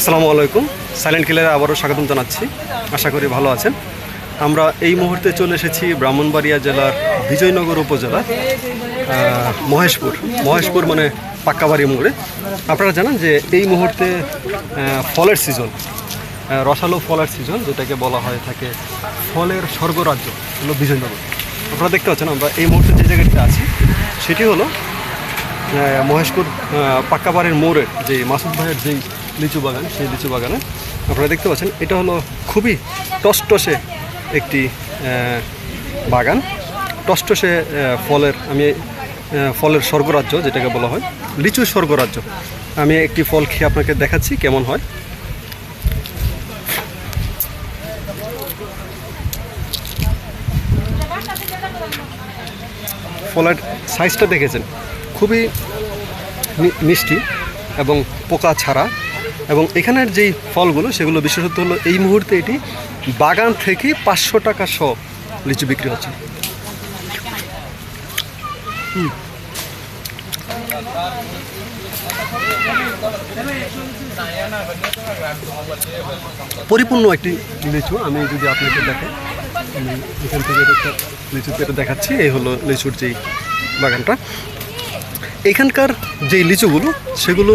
আসসালামু আলাইকুম। সাইলেন্ট কিলারে আবারও স্বাগতম জানাচ্ছি। আশা করি ভালো আছেন। আমরা এই মুহূর্তে চলে এসেছি ব্রাহ্মণবাড়িয়া জেলার বিজয়নগর উপজেলা মহেশপুর। মহেশপুর মানে পাক্কাবাড়ি মোড়ে। আপনারা জানেন যে এই মুহূর্তে ফলের সিজন রসালো ফলের সিজন যেটাকে বলা হয়, থাকে ফলের স্বর্গরাজ্য, হলো বিজয়নগর। আপনারা দেখতে পাচ্ছেন, আমরা এই মুহূর্তে যে জায়গাটিতে আছি, সেটি হলো মহেশপুর পাক্কাবাড়ির মোড়ের যে মাসুদ ভাইয়ের যেই লিচু বাগান, সেই লিচু বাগানে আপনারা দেখতে পাচ্ছেন, এটা হলো খুবই টসটসে একটি বাগান। টসটসে ফলের, আমি ফলের স্বর্গরাজ্য যেটাকে বলা হয় লিচু স্বর্গরাজ্য। আমি একটি ফল খেয়ে আপনাকে দেখাচ্ছি কেমন হয়। ফলের সাইজটা দেখেছেন, খুবই মিষ্টি এবং পোকা ছাড়া। এবং এখানের যেই ফলগুলো, সেগুলো বিশেষত হলো এই মুহূর্তে এটি বাগান থেকে পাঁচশো টাকা শ লিচু বিক্রি হচ্ছে। পরিপূর্ণ একটি লিচু আমি যদি আপনাকে আমি এখান থেকে লিচু পেটে দেখাচ্ছি, এই হলো লিচুর যেই বাগানটা। এখানকার যে লিচুগুলো, সেগুলো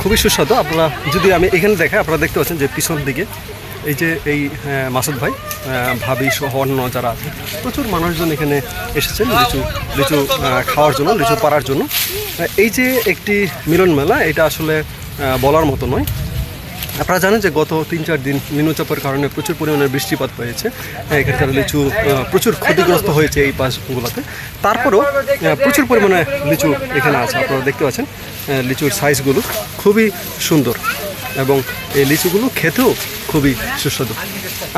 খুবই সুস্বাদু। আপনারা যদি আমি এখানে দেখাই, আপনারা দেখতে পাচ্ছেন যে পিছন দিকে এই যে এই মাসুদ ভাই ভাবি সহ অন্য যারা আছে প্রচুর মানুষজন এখানে এসেছেন লিচু লিচু খাওয়ার জন্য, লিচু পাড়ার জন্য। এই যে একটি মিলন মেলা এটা আসলে বলার মতো নয়। আপনারা জানেন যে গত তিন চার দিন নিম্নচাপের কারণে প্রচুর পরিমাণে বৃষ্টিপাত হয়েছে। হ্যাঁ, এখানকার লিচু প্রচুর ক্ষতিগ্রস্ত হয়েছে এই পাশগুলোতে। তারপরেও প্রচুর পরিমাণে লিচু এখানে আছে আপনারা দেখতে পাচ্ছেন। লিচুর সাইজগুলো খুবই সুন্দর এবং এই লিচুগুলো খেতেও খুবই সুস্বাদু।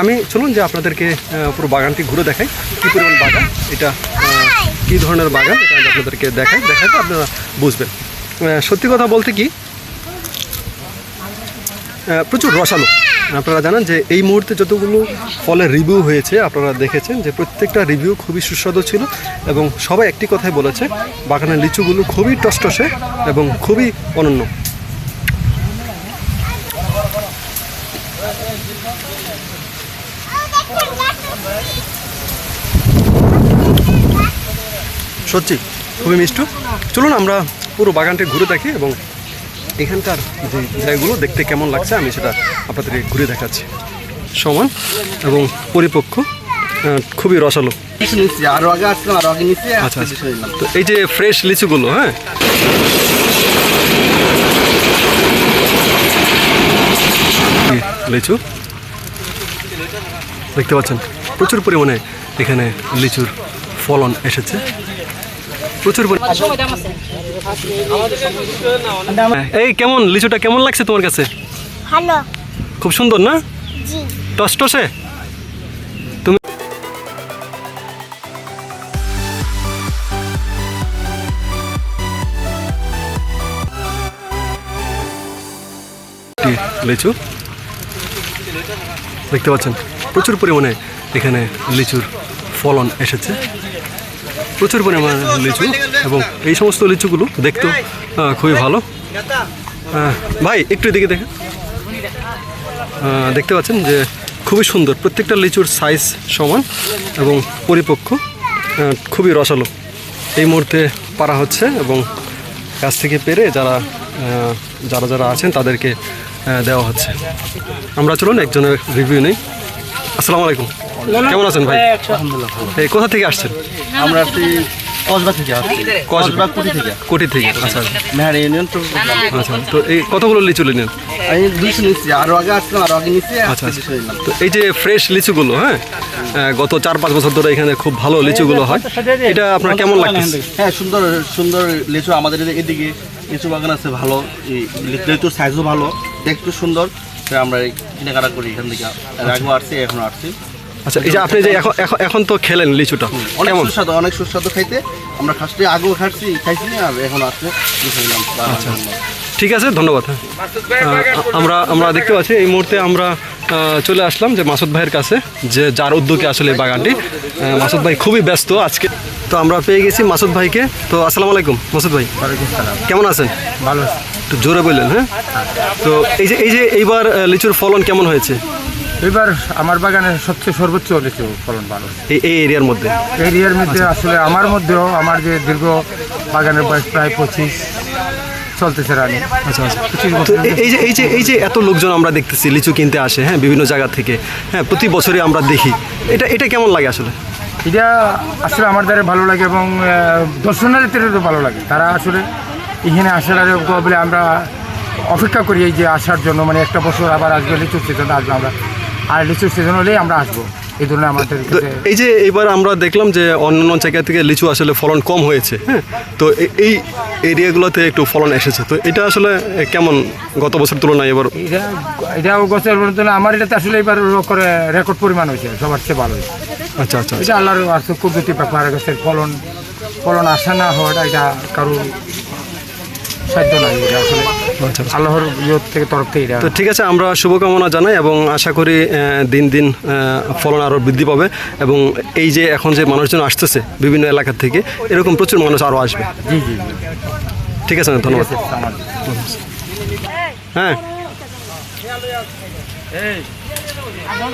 আমি চলুন যে আপনাদেরকে পুরো বাগানটি ঘুরে দেখাই। কী পরিমাণ বাগান? এটা কী ধরনের বাগান? এটা আপনাদেরকে দেখাই দেখাতে আপনারা বুঝবেন। সত্যি কথা বলতে কি প্রচুর রসালো। আপনারা জানেন যে এই মুহূর্তে যতগুলো ফলের রিভিউ হয়েছে, আপনারা দেখেছেন যে প্রত্যেকটা রিভিউ খুবই সুস্বাদু ছিল এবং সবাই একটি কথাই বলেছে, বাগানের লিচুগুলো খুবই টসটসে এবং খুবই অনন্য। সত্যি, খুবই মিষ্টি। চলুন আমরা পুরো বাগানটি ঘুরে থাকি এবং এখানকার যে জায়গাগুলো দেখতে কেমন লাগছে, আমি সেটা আপনাদেরকে ঘুরে দেখাচ্ছি। সমান এবং পরিপক্ক খুবই রসালো। আচ্ছা নিলাম তো এই যে ফ্রেশ লিচুগুলো হ্যাঁ? লিচু, দেখতে পাচ্ছেন? প্রচুর পরিমাণে এখানে লিচুর ফলন এসেছে। প্রচুর পরিমাণে এই কেমন? লিচুটা কেমন লাগছে তোমার কাছে? ভালো। খুব সুন্দর না? জি। টসটসে তুমি লিচু? দেখতে পাচ্ছেন প্রচুর পরিমাণে এখানে লিচুর ফলন এসেছে। প্রচুর পরিমাণে লিচু এবং এই সমস্ত লিচুগুলো দেখতেও খুবই ভালো। ভাই, একটু এদিকে দেখেন। দেখতে পাচ্ছেন যে খুবই সুন্দর, প্রত্যেকটা লিচুর সাইজ সমান এবং পরিপক্ক খুবই রসালো। এই মুহূর্তে পারা হচ্ছে এবং গাছ থেকে পেরে যারা যারা যারা আছেন তাদেরকে দেওয়া হচ্ছে। আমরা চলুন, একজনের রিভিউ নেই। আসসালামু আলাইকুম। কেমন আছেন ভাই? এই কোথা থেকে আসছেন? আমরা আসছি কসবা থেকে আসছি। কসবা কুটি থেকে। কোটি থেকে। আচ্ছা। মেহারি ইউনিয়ন তো আচ্ছা তো এই কতগুলো লিচু নিলেন? আমি দুইশো নিচ্ছি আরও আগে আসলাম আরও আগে নিচ্ছি আচ্ছা তো এই যে ফ্রেশ লিচুগুলো হ্যাঁ গত চার পাঁচ বছর ধরে এখানে খুব ভালো লিচুগুলো হয়। এটা আপনার কেমন লাগতেছে? হ্যাঁ সুন্দর সুন্দর লিচু। আমাদের এদিকে- এদিকে লিচু বাগান আছে ভালো। এই লিচুর সাইজও ভালো। দেখতে সুন্দর। আমরা এই কেনাকাটা করি এখান থেকে। আগেও আসছি এখন আসছি। আচ্ছা এই যে আপনি যে এখন এখন তো খেলেন লিচুটা। অনেক সুস্বাদু অনেক সুস্বাদু খাইতে। আমরা ফার্স্টে আগেও খাচ্ছি খাইছি আর এখন আসছে আচ্ছা। ঠিক আছে ধন্যবাদ। হ্যাঁ। আমরা আমরা দেখতে পাচ্ছি এই মুহূর্তে আমরা চলে আসলাম যে মাসুদ ভাইয়ের কাছে যে যার উদ্যোগে আসলে এই বাগানটি। মাসুদ ভাই খুবই ব্যস্ত আজকে। তো আমরা পেয়ে গেছি মাসুদ ভাইকে। তো আসসালামু আলাইকুম মাসুদ ভাই। কেমন আছেন? ভালো একটু জোরে বললেন হ্যাঁ? তো এই যে এই যে এইবার লিচুর ফলন কেমন হয়েছে? এবার আমার বাগানে সবচেয়ে সর্বোচ্চ লিচু ফলন ভালো এই এই এরিয়ার মধ্যে? এরিয়ার মধ্যে আসলে আমার মধ্যেও আমার যে দীর্ঘ বাগানের বয়স প্রায় পঁচিশ চলতেছে রানি। আচ্ছা আচ্ছা। এই যে এই যে এই যে এত লোকজন আমরা দেখতেছি লিচু কিনতে আসে হ্যাঁ বিভিন্ন জায়গা থেকে হ্যাঁ প্রতি বছরই আমরা দেখি। এটা এটা কেমন লাগে আসলে? এটা আসলে আমার দ্বারা ভালো লাগে এবং দর্শনার্থীদেরও ভালো লাগে। তারা আসলে এখানে আসার আগে বলে আমরা অপেক্ষা করি এই যে আসার জন্য মানে একটা বছর আবার আসবে লিচুর সিজন আসবে আমরা। আর লিচুর সিজন হলেই আমরা আসব। এই ধরনের আমাদের এই যে এবার আমরা দেখলাম যে অন্যান্য জায়গা থেকে লিচু আসলে ফলন কম হয়েছে হ্যাঁ? তো এই এরিয়াগুলোতে একটু ফলন এসেছে। তো এটা আসলে কেমন গত বছর তুলনায় এবার এটা এটাও গছের বলতে আমার এটাতে আসলে এবার করে রেকর্ড পরিমাণ হয়েছে সবার চেয়ে ভালো হয়েছে। আচ্ছা আচ্ছা এটা আল্লাহর আসলে কুদরতি ব্যাপার গাছের ফলন ফলন আসা না হওয়াটা এটা কারও সাধ্য নাই এটা আসলে। আচ্ছা আচ্ছা। আল্লাহর থেকে তরফ থেকে তো ঠিক আছে আমরা শুভকামনা জানাই এবং আশা করি দিন দিন ফলন আরও বৃদ্ধি পাবে এবং এই যে এখন যে মানুষজন আসতেছে বিভিন্ন এলাকা থেকে এরকম প্রচুর মানুষ আরও আসবে। জি জি ঠিক আছে ধন্যবাদ। হ্যাঁ। আমার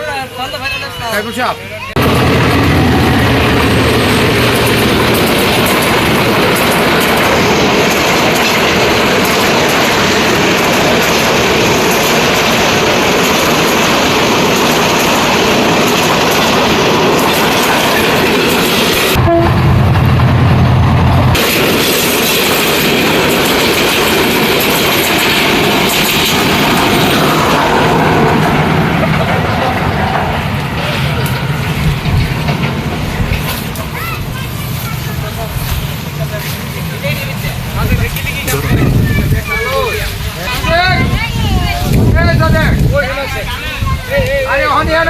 হ্যাঁ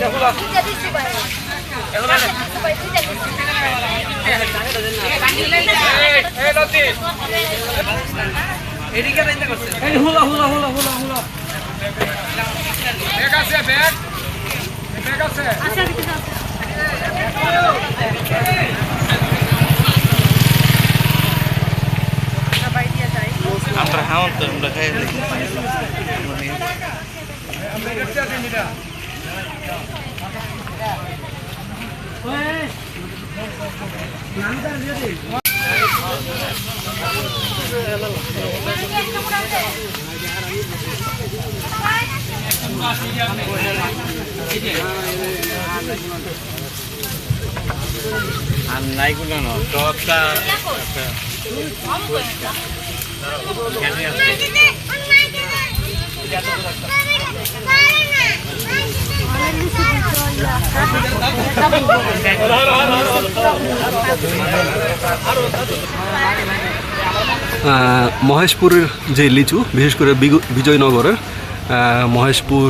সাইফুল সাহেব আরে ওখানে নাই ব্যাগ আছে ব্যাগ ব্যাগ আছে আমরা হাওন তো আমরা খাই আমরা আহ, মহেশপুরের যে লিচু বিশেষ করে বিজয়নগরের মহেশপুর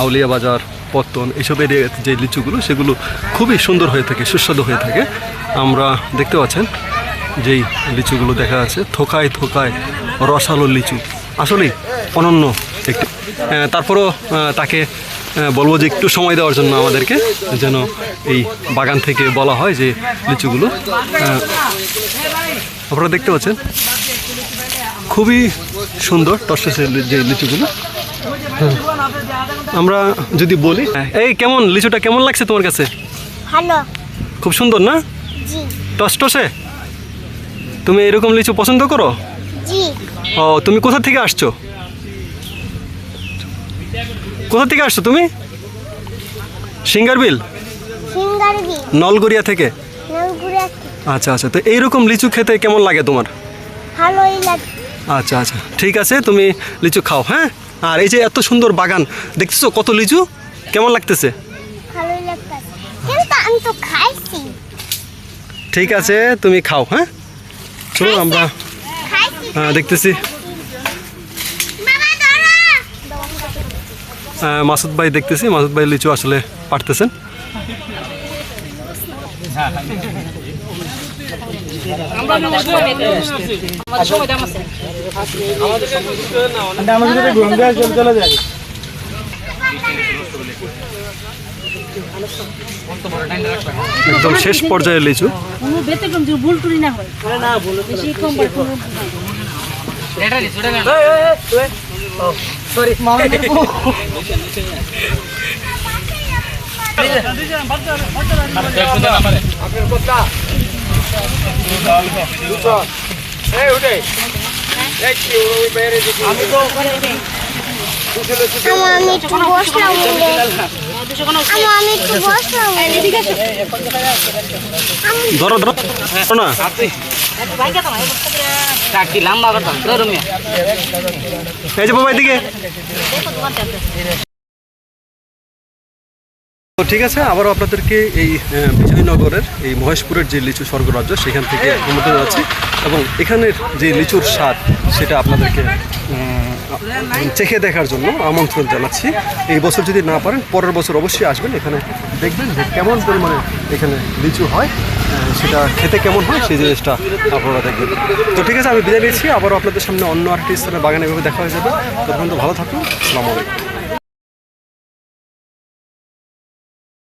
আউলিয়া বাজার, পত্তন এইসব এরিয়াতে যে লিচুগুলো, সেগুলো খুবই সুন্দর হয়ে থাকে, সুস্বাদু হয়ে থাকে। আমরা দেখতে পাচ্ছেন যেই লিচুগুলো দেখা যাচ্ছে, থোকায় থোকায় রসালো লিচু। আসলেই অনন্য একটি। তারপরও তাকে বলব যে একটু সময় দেওয়ার জন্য আমাদেরকে, যেন এই বাগান থেকে বলা হয় যে লিচুগুলো আপনারা দেখতে পাচ্ছেন, খুবই সুন্দর টসটসে যে লিচুগুলো। হ্যাঁ। আমরা যদি বলি এই কেমন লিচুটা কেমন লাগছে তোমার কাছে? ভালো। খুব সুন্দর না? টসটসে? তুমি এরকম লিচু পছন্দ করো? ও তুমি কোথা থেকে আসছো? কোথা থেকে আসছো তুমি? সিঙ্গারবিল? সিঙ্গারবি নলগড়িয়া থেকে? আচ্ছা আচ্ছা তো এইরকম লিচু খেতে কেমন লাগে তোমার? আচ্ছা আচ্ছা ঠিক আছে তুমি লিচু খাও হ্যাঁ? আর এই যে এত সুন্দর বাগান দেখতেছো কত লিচু? কেমন লাগতেছে? ঠিক আছে তুমি খাও হ্যাঁ? চলো আমরা হ্যাঁ দেখতেছি। বাবা মাসুদ ভাই দেখতেছি মাসুদ ভাই লিচু আসলে পারতেছেন। একদম শেষ পর্যায়ে লিচু। ভুল টুরি না হয় আমি বলে আমার আমি একটু বসলাম ধরো এই যে বাবা এদিকে তো ঠিক আছে, আবারও আপনাদেরকে এই বিজয়নগরের এই মহেশপুরের যে লিচু স্বর্গরাজ্য, সেখান থেকে আমন্ত্রণ যাচ্ছি এবং এখানের যে লিচুর স্বাদ, সেটা আপনাদেরকে চেখে দেখার জন্য আমন্ত্রণ জানাচ্ছি। এই বছর যদি না পারেন, পরের বছর অবশ্যই আসবেন, এখানে দেখবেন যে কেমন পরিমাণে এখানে লিচু হয় সেটা খেতে কেমন হয়, সেই জিনিসটা আপনারা দেখবেন। তো ঠিক আছে, আমি বিদায় নিচ্ছি, আবারও আপনাদের সামনে অন্য আরেকটি স্থানে বাগানে এভাবে দেখা হয়ে যাবে। তখন তো ভালো থাকুন, আসসালামু আলাইকুম।